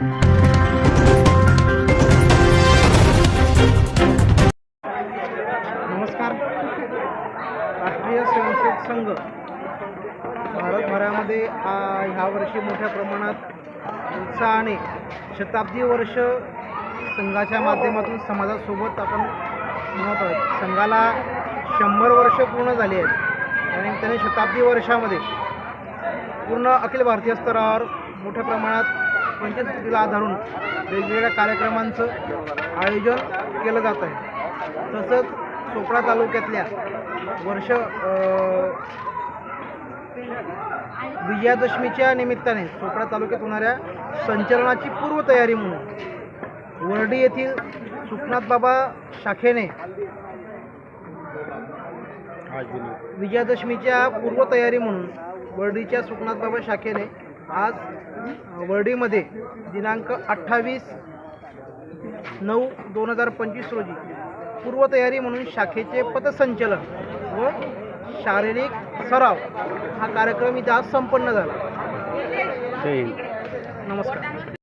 नमस्कार. राष्ट्रीय स्वयंसेवक संघ. भारतभरामध्ये ह्या वर्षी मोठ्या प्रमाणात उत्साहाने शताब्दी वर्ष संघाच्या माध्यमातून समाजासोबत आपण म्हणत आहोत. संघाला शंभर वर्ष पूर्ण झाली आहेत. आणि त्याने शताब्दी वर्षामध्ये पूर्ण अखिल भारतीय स्तरावर मोठ्या प्रमाणात पंचस्थितीला आधारून वेगवेगळ्या कार्यक्रमांचं आयोजन केलं जात आहे. तसंच चोपडा तालुक्यातल्या वर्ष विजयादशमीच्या निमित्ताने चोपडा तालुक्यात होणाऱ्या संचलनाची पूर्वतयारी म्हणून वर्डी येथील सुखनाथ बाबा शाखेने विजयादशमीच्या पूर्वतयारी म्हणून वर्डीच्या सुखनाथ बाबा शाखेने आज वर्डीमध्ये दिनांक अठ्ठावीस नऊ दोन हजार पंचवीस रोजी पूर्वतयारी म्हणून शाखेचे पथसंचलन व शारीरिक सराव हा कार्यक्रम इथे आज संपन्न झाला. नमस्कार.